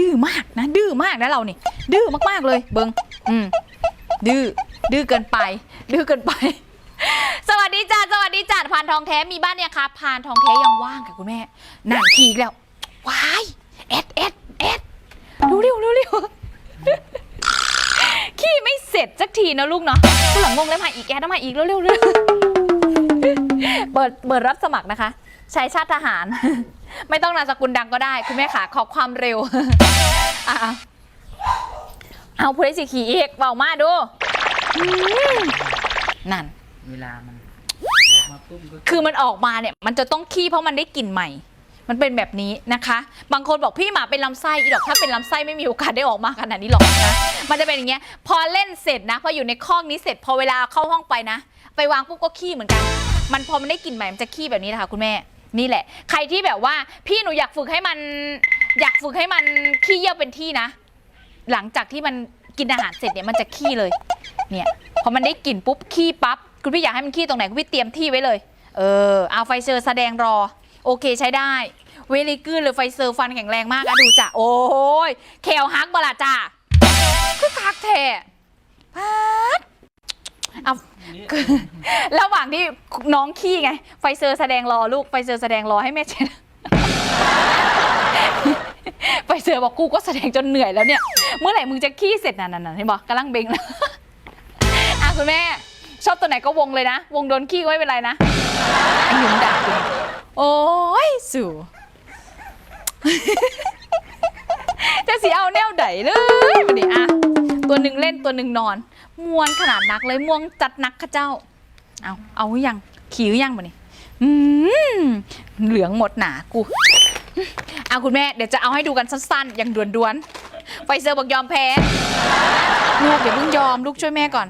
ดื้อมากนะ ดื้อมากนะเรานี่ ดื้อมากๆเลยเบิงอืมดื้อดื้อเกินไป ดื้อเกินไป สวัสดีจ้าสวัสดีจ้าพานทองแท้มีบ้านเนี่ยคะพานทองแท้ยังว่างค่ะคุณแม่นานทีอีกแล้ววายเอ็ดเอ็ดเอ็ดเร็วเร็วเร็วเร็วขี้ไม่เสร็จสักทีนะลูกเนาะก็หลังงงแล้วมาอีกแกต้องมาอีกเร็วเร็วเร็วเปิดเปิดรับสมัครนะคะชายชาติทหาร ไม่ต้องนามสกุลดังก็ได้ คุณแม่ขาขอความเร็วอะอะเอาผู้ได้สิขี่อีกเบามาดูอืมนั่น เวลามันออกมาปุ๊บก็คือมันออกมาเนี่ยมันจะต้องขี้เพราะมันได้กลิ่นใหม่ มันเป็นแบบนี้นะคะ บางคนบอกพี่หมาเป็นลำไส้อีดอกถ้าเป็นลำไส้ไม่มีโอกาสได้ออกมาขนาดนี้หรอกนะ มันจะเป็นอย่างเงี้ย พอเล่นเสร็จนะ พออยู่ในคอกนี้เสร็จ พอเวลาเข้าห้องไปนะ ไปวางปุ๊บก็ขี้เหมือนกัน มันพอมันได้กลิ่นใหม่ มันจะขี้แบบนี้นะคะคุณแม่ นี่แหละ ใครที่แบบว่า พี่หนูอยากฝึกให้มัน อยากฝึกให้มันขี้เยี่ยวเป็นที่นะ หลังจากที่มันกินอาหารเสร็จเนี่ยมันจะขี้เลย เนี่ยพอมันได้กลิ่นปุ๊บขี้ปั๊บคุณพี่อยากให้มันขี้ตรงไหนคุณพี่เตรียมที่ไว้เลย เออเอาไฟเซอร์แสดงรอ โอเคใช้ได้เวลิกืนหรือไฟเซอร์ฟันแข็งแรงมากอะดูจ้ะโอ้ยแควฮักบลาจ้า เอาคือระหว่างที่น้องขี้ไง ไฟเซอร์แสดงรอลูก ไฟเซอร์แสดงรอให้แม่เช็ด ไฟเซอร์บอกกูก็แสดงจนเหนื่อยแล้วเนี่ย เมื่อไหร่มึงจะขี้เสร็จนั่นๆๆเห็นบอกกำลังเบงแล้วอะคุณแม่ ชอบตัวไหนก็วงเลยนะ วงโดนขี้ก็ไม่เป็นไรนะไอ้หนุ่มด่าคุณโอ้ยสู่จะสีเอาแนวไหนเลยมาดิอะ ตัวหนึ่งเล่นตัวหนึ่งนอนมวนขนาดนักเลยม่วงจัดนักข้าเจ้า เอาเอาหรือยังขี่หรือยังมานี่อืมเหลืองหมดหนากูเอาคุณแม่เดี๋ยวจะเอาให้ดูกันสั้นๆ อย่างด่วนๆไฟเซอร์บอกยอมแพ้ ลูกอย่าเพิ่งยอมลูกช่วยแม่ก่อน